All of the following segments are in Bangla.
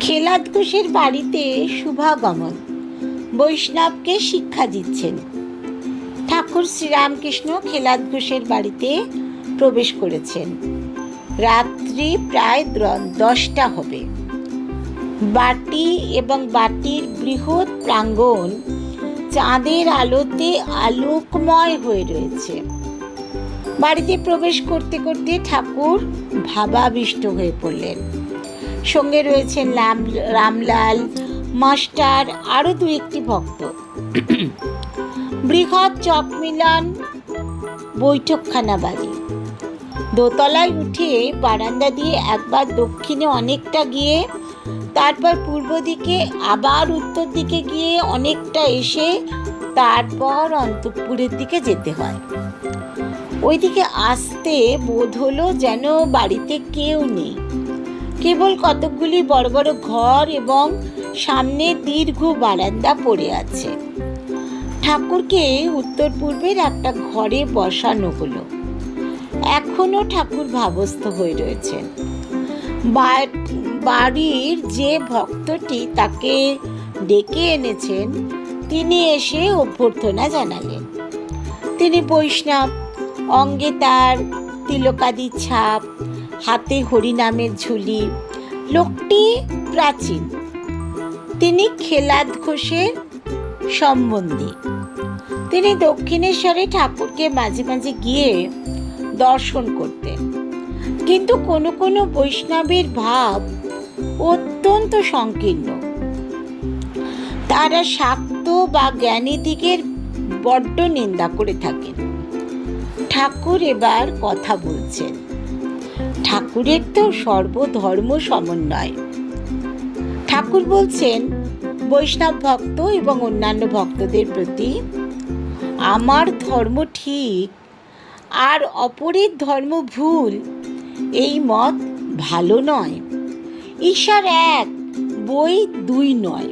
খেলাদ ঘোষের বাড়িতে শুভাগমন। বৈষ্ণবকে শিক্ষা দিচ্ছেন। ঠাকুর শ্রীরামকৃষ্ণ খেলাদ ঘোষের বাড়িতে প্রবেশ করেছেন। রাত্রি প্রায় দশটা হবে। বাটি এবং বাটির বৃহৎ প্রাঙ্গণ চাঁদের আলোতে আলোকময় হয়ে রয়েছে। বাড়িতে প্রবেশ করতে করতে ঠাকুর ভাবাবিষ্ট হয়ে পড়লেন। সঙ্গে রয়েছেন রাম, রামলাল, মাস্টার, আরও দু একটি ভক্ত। বৃহৎ চক মিলন বৈঠকখানা বাড়ি। দোতলায় উঠে বারান্দা দিয়ে একবার দক্ষিণে অনেকটা গিয়ে, তারপর পূর্ব দিকে, আবার উত্তর দিকে গিয়ে অনেকটা এসে, তারপর অন্তপুরের দিকে যেতে হয়। ওইদিকে আসতে বোধ হলো যেন বাড়িতে কেউ নেই। কেবল কতকগুলি বড় বড় ঘর এবং সামনে দীর্ঘ বারান্দা পড়ে আছে। ঠাকুরকে উত্তর পূর্বের একটা ঘরে বসানো হলো। এখনও ঠাকুর ভাবস্থ হয়ে রয়েছেন। বাড়ির যে ভক্তটি তাকে ডেকে এনেছেন, তিনি এসে অভ্যর্থনা জানালেন। তিনি বৈষ্ণব, অঙ্গে তার তিলকাদি ছাপ হাতে হরিনামের ঝুলি। লোকটি প্রাচীন। তিনি খেলাদ ঘোষের সম্বন্ধী। তিনি দক্ষিণেশ্বরে ঠাকুরকে মাঝে মাঝে গিয়ে দর্শন করতেন। কিন্তু কোনো কোনো বৈষ্ণবের ভাব অত্যন্ত সংকীর্ণ। তারা শাক্ত বা জ্ঞানী দিকের বড্ড নিন্দা করে থাকেন। ঠাকুর এবার কথা বলছেন। ঠাকুরের তো সর্বধর্ম সমন্বয়। ঠাকুর বলছেন, বৈষ্ণব ভক্ত এবং অন্যান্য ভক্তদের প্রতি আমার ধর্ম ঠিক আর অপরের ধর্ম ভুল, এই মত ভালো নয়। ঈশ্বর এক, বই দুই নয়।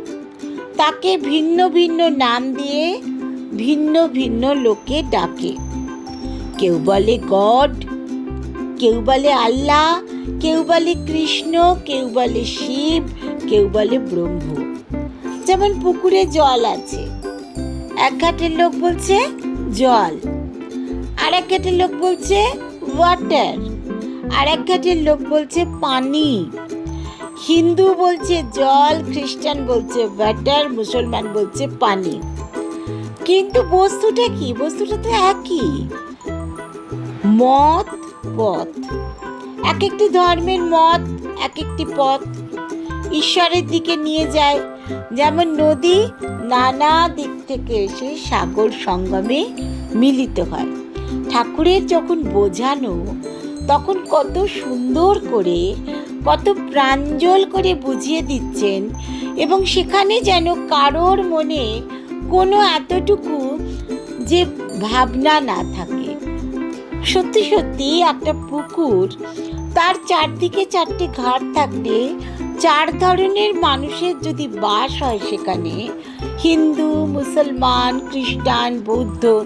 তাকে ভিন্ন ভিন্ন নাম দিয়ে ভিন্ন ভিন্ন লোকে ডাকে। কেউ বলে গড কেউ বলে আল্লাহ, কেউ বলে কৃষ্ণ, কেউ বলে শিব, কেউ বলে ব্রহ্ম। যেমন পুকুরে জল আছে। এক ঘাটের লোক বলছে জল আর এক ঘাটের লোক বলছে ওয়াটার আর এক ঘাটের লোক বলছে পানি। হিন্দু বলছে জল, খ্রিস্টান বলছে ওয়াটার মুসলমান বলছে পানি। কিন্তু বস্তুটা কি? বস্তুটা তো একই। মত পথ। এক একটি ধর্মের মত, এক একটি পথ। ঈশ্বরের দিকে নিয়ে যায়। যেমন নদী নানা দিক থেকে এসে সাগর সঙ্গমে মিলিত হয়। ঠাকুরের যখন বোঝানো, তখন কত সুন্দর করে, কত প্রাঞ্জল করে বুঝিয়ে দিচ্ছেন এবং সেখানে যেন কারোর মনে কোনো এতটুকু যে ভাবনা না থাকে। সত্যি সত্যি একটা পুকুর, তার চারদিকে চারটে ঘাট থাকলে চার ধরনের মানুষের যদি বাস হয় সেখানে, হিন্দু, মুসলমান, খ্রিস্টান, বৌদ্ধ,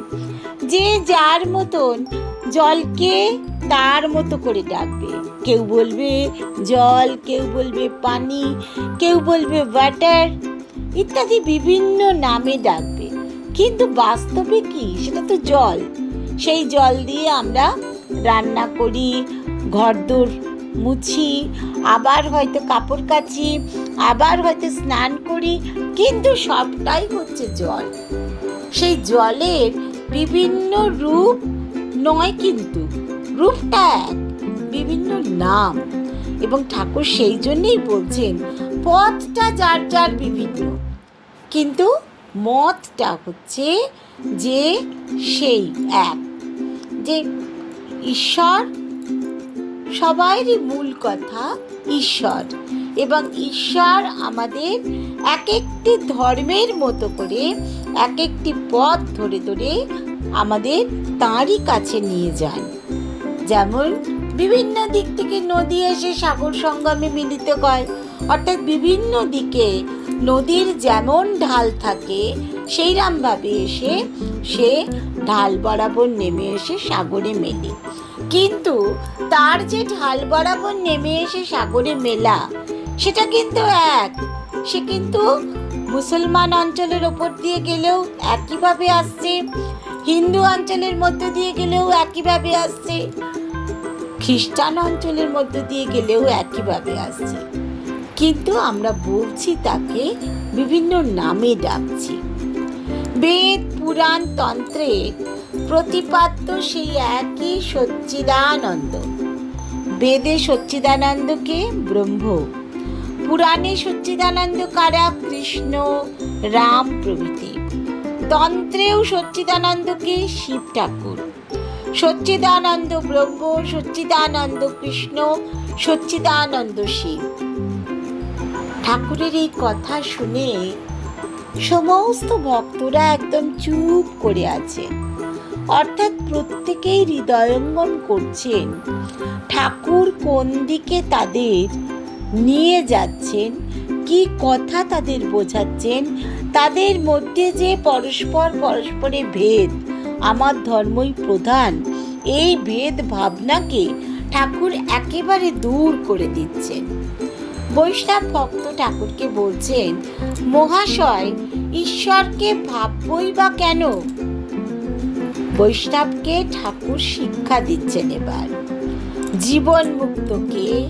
যে যার মতন জলকে তার মতো করে ডাকবে। কেউ বলবে জল, কেউ বলবে পানি, কেউ বলবে ওয়াটার ইত্যাদি বিভিন্ন নামে ডাকবে। কিন্তু বাস্তবে কি? সেটা তো জল। সেই জল দিয়ে আমরা রান্না করি, ঘরদোর মুছি, আবার হয়তো কাপড় কাচি, আবার হয়তো স্নান করি, কিন্তু সবটাই হচ্ছে জল। সেই জলের বিভিন্ন রূপ নয় কিন্তু, রূপটা এক, বিভিন্ন নাম। এবং ঠাকুর সেই জন্যেই বলছেন, পথটা যার যার বিভিন্ন, কিন্তু মতটা হচ্ছে যে সেই এক। যে ঈশ্বর সবারই মূল কথা ঈশ্বর। এবং ঈশ্বর আমাদের এক একটি ধর্মের মতো করে এক একটি পথ ধরে ধরে আমাদের তাঁরই কাছে নিয়ে যান। যেমন বিভিন্ন দিক থেকে নদী এসে সাগর সঙ্গমে মিলিত হয়, অর্থাৎ বিভিন্ন দিকে নদীর যেমন ঢাল থাকে সেইরকমভাবে এসে, সে ঢাল বরাবর নেমে এসে সাগরে মেলে। কিন্তু তার যে ঢাল বরাবর নেমে এসে সাগরে মেলা, সেটা কিন্তু এক। সে কিন্তু মুসলমান অঞ্চলের ওপর দিয়ে গেলেও একইভাবে আসছে, হিন্দু অঞ্চলের মধ্য দিয়ে গেলেও একইভাবে আসছে, খ্রিস্টান অঞ্চলের মধ্য দিয়ে গেলেও একইভাবে আসছে। কিন্তু আমরা বলছি তাকে বিভিন্ন নামে ডাকছি। বেদ পুরাণ তন্ত্রে প্রতিপাদ্য সেই একই সচ্চিদানন্দ। বেদে সচ্চিদানন্দকে ব্রহ্ম, পুরাণে সচ্চিদানন্দ কারা? কৃষ্ণ, রাম প্রভৃতি। তন্ত্রেও সচ্চিদানন্দকে শিব ঠাকুর। সচ্চিদানন্দ ব্রহ্ম, সচ্চিদানন্দ কৃষ্ণ, সচ্চিদানন্দ শিব। ঠাকুরের এই কথা শুনে সমস্ত ভক্তরা একদম চুপ করে আছে। অর্থাৎ প্রত্যেকেই হৃদয়ঙ্গম করছেন ঠাকুর কোন দিকে তাদের নিয়ে যাচ্ছেন? কি কথা তাদের বোঝাচ্ছেন? তাদের মধ্যে যে পরস্পর পরস্পরে ভেদ আমার ধর্মই প্রধান, এই ভেদ ভাবনাকে ঠাকুর একেবারে দূর করে দিচ্ছেন। বৈষ্ণব ভক্ত ঠাকুরকে বলছেন, মহাশয়, ঈশ্বরকে ভাববই বা কেন? বৈষ্ণবকে ঠাকুর শিক্ষা দিচ্ছেন এবার। জীবন মুক্তকে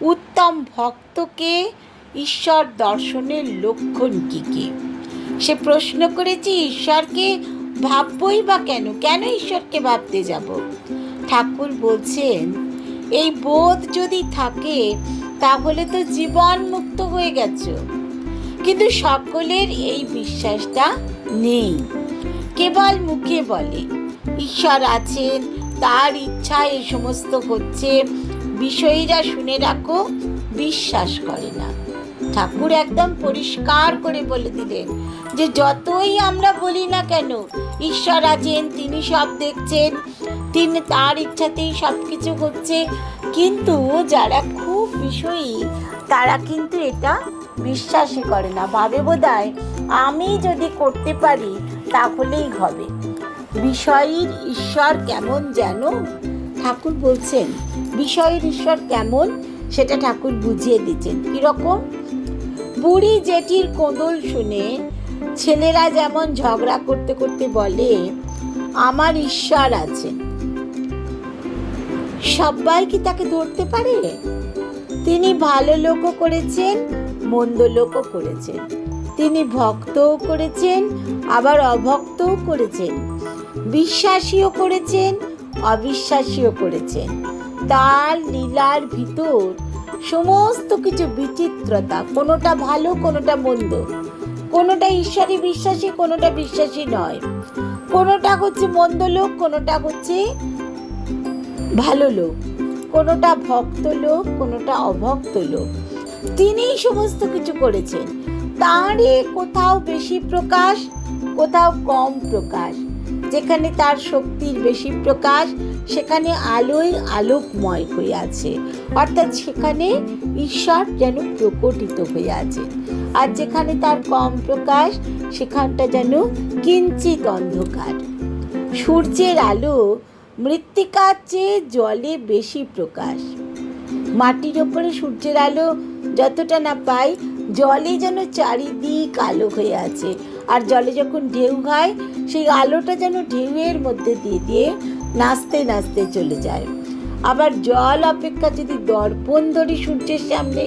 উত্তম ভক্তকে, ঈশ্বর দর্শনের লক্ষণ কি কি? সে প্রশ্ন করেছে, ঈশ্বরকে ভাববই বা কেন? কেন ঈশ্বরকে ভাবতে যাব? ঠাকুর বলছেন, এই বোধ যদি থাকে তাহলে তো জীবন মুক্ত হয়ে গেছো। কিন্তু সকলের এই বিশ্বাসটা নেই। কেবল মুখে বলে, ঈশ্বর আছেন, তার ইচ্ছা এই সমস্ত হচ্ছে। বিষয়ীরা শুনে রাখো, বিশ্বাস করে না। ঠাকুর একদম পরিষ্কার করে বলে দিলেন যে, যতই আমরা বলি না কেন, ঈশ্বর আছেন, তিনি সব দেখছেন, তিনি তার ইচ্ছাতেই সব কিছু হচ্ছে। কিন্তু যারা খুব বিষয়ী। তারা কিন্তু এটা বিশ্বাসই করে না। ভাবে বোধহয় আমি যদি করতে পারি, তাহলেই হবে। বিষয়ীর ঈশ্বর কেমন যেন ঠাকুর বলছেন, বিষয়ের ঈশ্বর কেমন সেটা ঠাকুর বুঝিয়ে দিচ্ছেন। কীরকম? বুড়ি জেঠির কোঁদল শুনে ছেলেরা যেমন ঝগড়া করতে করতে বলে, আমার ঈশ্বর আছে। সবাই কি তাকে ধরতে পারে? তিনি ভালো লোকও করেছেন, মন্দ লোকও করেছেন। তিনি ভক্তও করেছেন, আবার অভক্তও করেছেন। বিশ্বাসীও করেছেন, অবিশ্বাসীও করেছেন। তার লীলার ভিতর সমস্ত কিছু বিচিত্রতা, কোনোটা ভালো, কোনোটা মন্দ। কোনোটা ঈশ্বরে বিশ্বাসী, কোনোটা বিশ্বাসী নয়। কোনোটা হচ্ছে মন্দ লোক, কোনোটা হচ্ছে ভালো লোক। কোনোটা ভক্ত লোক, কোনোটা অভক্ত লোক। তিনিই সমস্ত কিছু করেছেন। তারই কোথাও বেশি প্রকাশ, কোথাও কম প্রকাশ। যেখানে তার শক্তির বেশি প্রকাশ, সেখানে আলোয় আলোকময় হয়ে আছে। অর্থাৎ সেখানে ঈশ্বর যেন প্রকটিত হয়ে আছে। আর যেখানে তার কম প্রকাশ, সেখানটা যেন কিঞ্চিত অন্ধকার। সূর্যের আলো মৃত্তিকার চেয়ে জলে বেশি প্রকাশ। মাটির ওপরে সূর্যের আলো যতটা না পাই, জলে যেন চারিদিক আলো হয়ে আছে। আর জলে যখন ঢেউ হয়, সেই আলোটা যেন ঢেউয়ের মধ্যে দিয়ে দিয়ে নাচতে নাচতে চলে যায়। আবার জল অপেক্ষা যদি দর্পণ ধরি সূর্যের সামনে,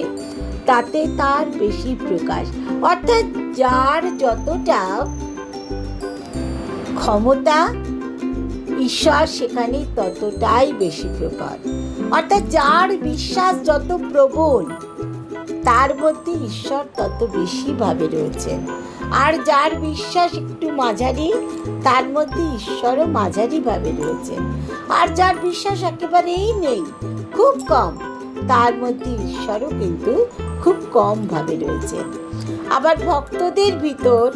তাতে তার বেশি প্রকাশ। অর্থাৎ যার যতটা ক্ষমতা ঈশ্বর সেখানে ততটাই বেশি প্রকট অর্থাৎ যার বিশ্বাস যত প্রবল, তার মধ্যে ঈশ্বর তত বেশিভাবে রয়েছেন। আর যার বিশ্বাস একটু মাঝারি, তার মধ্যে ঈশ্বরও মাঝারিভাবে রয়েছেন। আর যার বিশ্বাস একেবারেই নেই, খুব কম, তার মধ্যে ঈশ্বরও কিন্তু খুব কম ভাবে রয়েছেন। আবার ভক্তদের ভিতর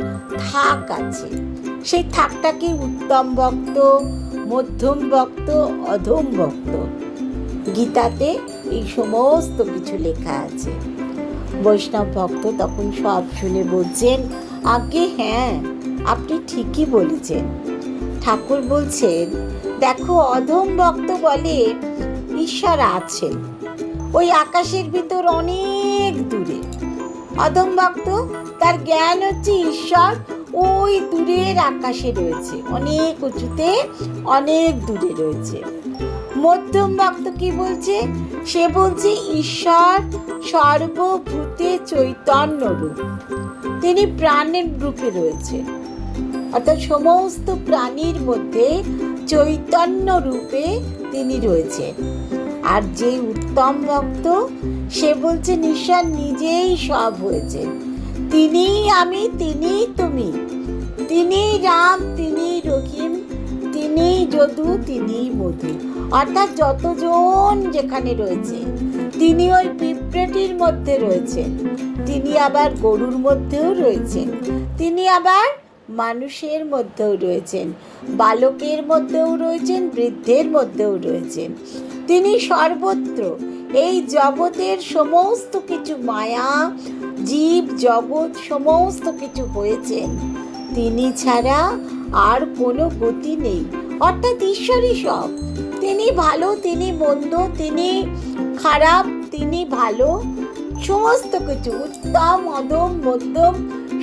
থাক আছে। সেই থাকটাকে উত্তম ভক্ত মধ্যম ভক্ত, অধম ভক্ত। গীতাতে এই সমস্ত কিছু লেখা আছে। বৈষ্ণব ভক্ত তখন সব শুনে বলছেন আগে হ্যাঁ আপনি ঠিকই বলেছেন। ঠাকুর বলছেন, দেখো, অধম ভক্ত বলে ঈশ্বর আছেন। ওই আকাশের ভিতর অনেক দূরে। অধম ভক্ত, তার জ্ঞান হচ্ছে ঈশ্বর ওই দূরের আকাশে রয়েছে। অনেক উঁচুতে, অনেক দূরে রয়েছে। মধ্যম ভক্ত কি বলছে? সে বলছে, ঈশ্বর সর্বভূতে চৈতন্য রূপ। তিনি প্রাণের রূপে রয়েছে। অর্থাৎ সমস্ত প্রাণীর মধ্যে চৈতন্য রূপে তিনি রয়েছেন। আর যে উত্তম ভক্ত, সে বলছে ঈশ্বর নিজেই সব হয়েছে। তিনি আমি, তিনি তুমি। তিনি রাম, তিনি রহিম, তিনি যদু, তিনি মধু। অর্থাৎ যতজন যেখানে রয়েছে, তিনি ওই পিঁপড়েটির মধ্যে রয়েছেন তিনি আবার গরুর মধ্যেও রয়েছেন। তিনি আবার মানুষের মধ্যেও রয়েছেন। বালকের মধ্যেও রয়েছেন, বৃদ্ধের মধ্যেও রয়েছেন। তিনি সর্বত্র এই জগতের সমস্ত কিছু মায়া, জীব জগৎ সমস্ত কিছু হয়েছেন তিনি ছাড়া আর কোনো গতি নেই। অর্থাৎ ঈশ্বরই সব। তিনি ভালো, তিনি মন্দ, তিনি খারাপ, তিনি ভালো, সমস্ত কিছু, উত্তম, অদম, মধ্যম,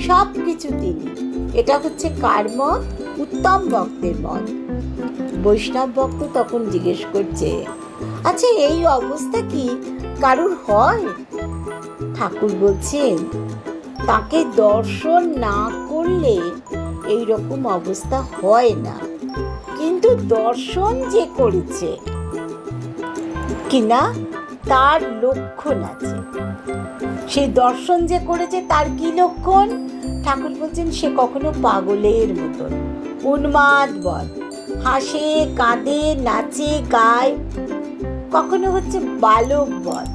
সব কিছু তিনি। এটা হচ্ছে কার মত? উত্তম ভক্তের মত। বৈষ্ণব ভক্ত তখন জিজ্ঞেস করছে আচ্ছা এই অবস্থা কি? কারুর হয়? ঠাকুর বলছেন, তাকে দর্শন না করলে এই রকম অবস্থা হয় না। কিন্তু দর্শন যে করেছে, কিনা তার লক্ষণ আছে। সেই দর্শন যে করেছে, তার কি লক্ষণ? ঠাকুর বলছেন, সে কখনো পাগলের মতন। উন্মাদ বল হাসে, কাঁদে, নাচে, গায়। কখনো হচ্ছে বালক বল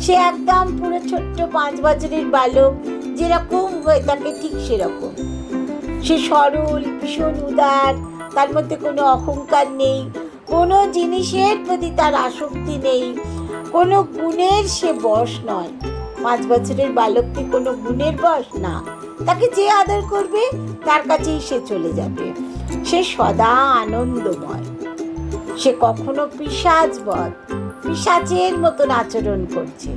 সে একদম পুরো ছোট্ট পাঁচ বছরের বালক, যেরকম হয়ে থাকে ঠিক সেরকম। সে সরল, ভীষণ উদার, তার মধ্যে কোনো অহংকার নেই, কোনো জিনিসের প্রতি তার আসক্তি নেই, কোনো গুণের সে বশ নয়। পাঁচ বছরের বালককে কোনো গুণের বশ? না। তাকে যে আদর করবে, তার কাছেই সে চলে যাবে। সে সদা আনন্দময়। সে কখনো পিসাজ বধ পিসাচের মতন আচরণ করছে।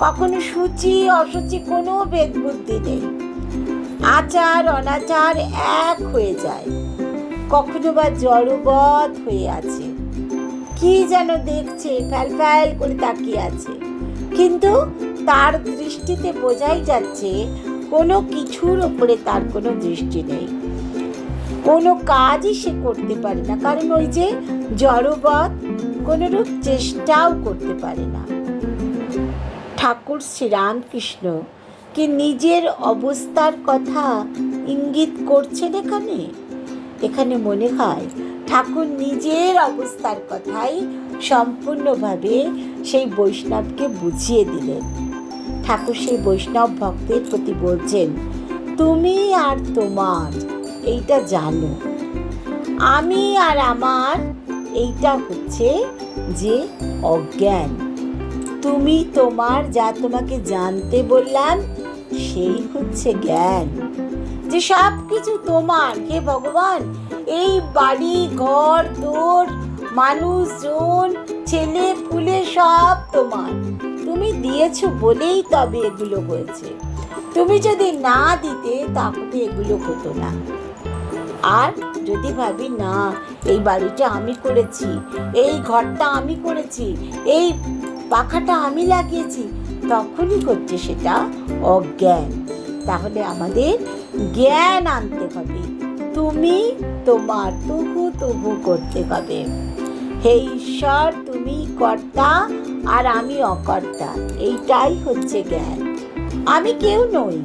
কখনো সূচি, অসুচি কোনো ভেদ বুদ্ধি নেই। আচার, অনাচার এক হয়ে যায়। কখনো বা জড়বধ হয়ে আছে। কি যেন দেখছে, ফ্যাল ফ্যাল করে তাকিয়ে আছে। কিন্তু তার দৃষ্টিতে বোঝাই যাচ্ছে, কোনো কিছুর ওপরে তার কোনো দৃষ্টি নেই। কোনো কাজই সে করতে পারে না। কারণ ওই যে জড়বধ কোনোরূপ চেষ্টাও করতে পারে না। ঠাকুর শ্রীরামকৃষ্ণ কি নিজের অবস্থার কথা ইঙ্গিত করছেন এখানে? এখানে মনে হয় ঠাকুর নিজের অবস্থার কথাই সম্পূর্ণভাবে সেই বৈষ্ণবকে বুঝিয়ে দিলেন। ঠাকুর সেই বৈষ্ণব ভক্তের প্রতি বলছেন, তুমি আর তোমার এইটা জানো। আমি আর আমার এইটা হচ্ছে যে অজ্ঞান। তুমি তোমার যা তোমাকে জানতে বললাম, সেই হচ্ছে জ্ঞান। যে সব কিছু তোমার, হে ভগবান, এই বাড়ি, ঘর, দোর, মানুষজন, ছেলে ফুলে সব তোমার। তুমি দিয়েছ বলেই তবে এগুলো হয়েছে। তুমি যদি না দিতে, তাহলে এগুলো হতো না। আর যদি ভাবি, না, এই বাড়িটা আমি করেছি, এই ঘরটা আমি করেছি, এই পাখাটা আমি লাগিয়েছি, তখনই হচ্ছে সেটা অজ্ঞান। তাহলে আমাদের জ্ঞান আনতে হবে। তুমি, তোমার তবু তবু করতে হবে। হে ঈশ্বর, তুমি কর্তা আর আমি অকর্তা, এইটাই হচ্ছে জ্ঞান। আমি কেউ নই,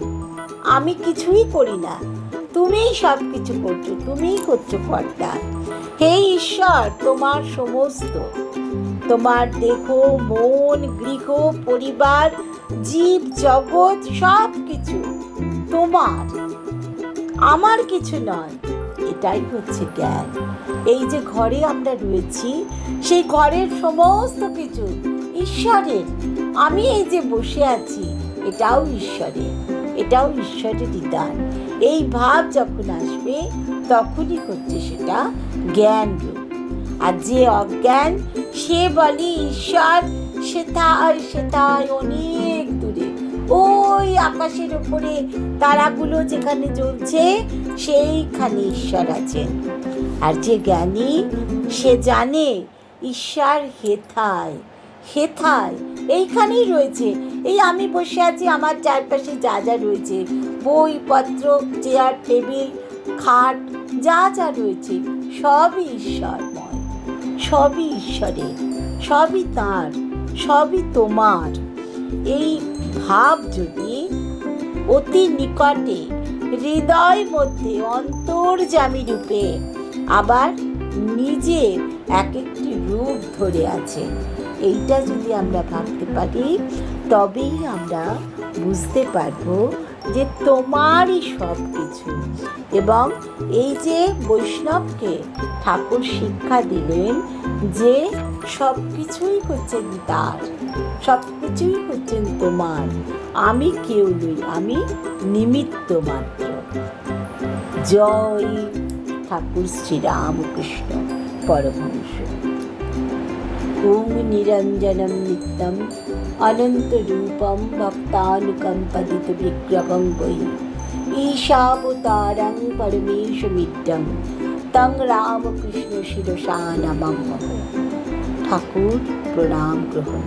আমি কিছুই করি না। তুমিই সব কিছু করছ, তুমিই করছ কর্তা হে ঈশ্বর, তোমার সমস্ত। তোমার দেহ, মন, গৃহ, পরিবার, জীব, জগৎ সব কিছু তোমার। আমার কিছু নয়, এটাই হচ্ছে জ্ঞান। এই যে ঘরে আমরা রয়েছি, সেই ঘরের সমস্ত কিছু ঈশ্বরের। আমি এই যে বসে আছি, এটাও ঈশ্বরের, এটাও ঈশ্বরেরই দান এই ভাব যখন আসবে, তখনই হচ্ছে সেটা জ্ঞান রূপ আর যে অজ্ঞান, সে বলে, ঈশ্বর, সে তাই সে সেথায় অনেক দূরে। ওই আকাশের উপরে তারাগুলো যেখানে জ্বলছে, সেইখানে ঈশ্বর আছেন আর যে জ্ঞানী, সে জানে, ঈশ্বর হেথায়। হেথায় এইখানেই রয়েছে। এই আমি বসে আছি, আমার চারপাশে যা যা রয়েছে। বইপত্র চেয়ার, টেবিল, খাট, যা যা রয়েছে, সবই ঈশ্বরময়। সবই ঈশ্বরের, সবই তার, সবই তোমার। এই ভাব যদি অতি নিকটে, হৃদয় মধ্যে অন্তর্জামী রূপে আবার নিজের এক একটি রূপ ধরে আছে এইটা যদি আমরা ভাবতে পারি, তবেই আমরা বুঝতে পারব যে তোমারই সব কিছু এবং এই যে বৈষ্ণবকে ঠাকুর শিক্ষা দিলেন যে সব কিছুই হচ্ছেন তার সব কিছুই হচ্ছেন তোমার। আমি কেউ নই, আমি নিমিত্ত মাত্র। জয় ঠাকুর শ্রীরামকৃষ্ণ পরমহংস। নিরঞ্জনম নিত্যম অনন্তরূপম ভক্তানুকম্পদিত বিগ্রহং বৈ ঈশাবতারং পরমেশমিদ্যং তং রামকৃষ্ণ শিরসা নমঃ ঠাকুর প্রণাম গ্রহণ